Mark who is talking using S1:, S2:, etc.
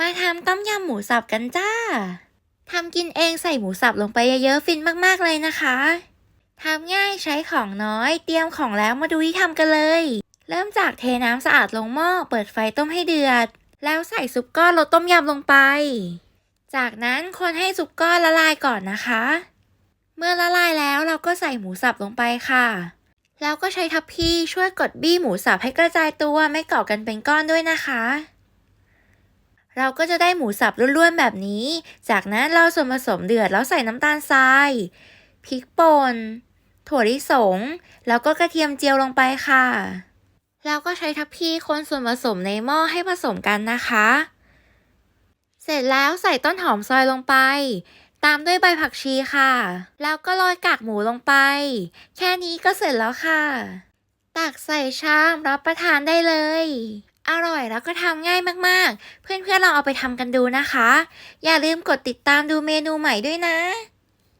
S1: มาทำต้มยำหมูสับกันจ้า ทำกินเองใส่หมูสับลงไปเยอะๆฟินมากๆเลยนะคะ ทำง่ายใช้ของน้อย เตรียมของแล้วมาดูที่ทำกันเลย เริ่มจากเทน้ำสะอาดลงหม้อเปิดไฟต้มให้เดือด แล้วใส่ซุปก้อนรสต้มยำลงไป จากนั้นคนให้ซุปก้อนละลายก่อนนะคะ เมื่อละลายแล้วเราก็ใส่หมูสับลงไปค่ะ แล้วก็ใช้ทัพพีช่วยกดบี้หมูสับให้กระจายตัวไม่เกาะกันเป็นก้อนด้วยนะคะ เราก็จะได้หมูสับร่วนๆแบบนี้ จากนั้นเราส่วนผสมเดือดแล้วใส่น้ำตาลทราย พริกป่น ถั่วลิสง แล้วก็กระเทียมเจียวลงไปค่ะ แล้วก็ใช้ทัพพีคนส่วนผสมในหม้อให้ผสมกันนะคะ เสร็จแล้วใส่ต้นหอมซอยลงไป ตามด้วยใบผักชีค่ะ แล้วก็โรยกากหมูลงไป แค่นี้ก็เสร็จแล้วค่ะ ตักใส่ชามรับประทานได้เลย อร่อยแล้วก็ทำง่ายมากๆ เพื่อนๆลองเอาไปทำกันดูนะคะ อย่าลืมกดติดตามดูเมนูใหม่ด้วยนะ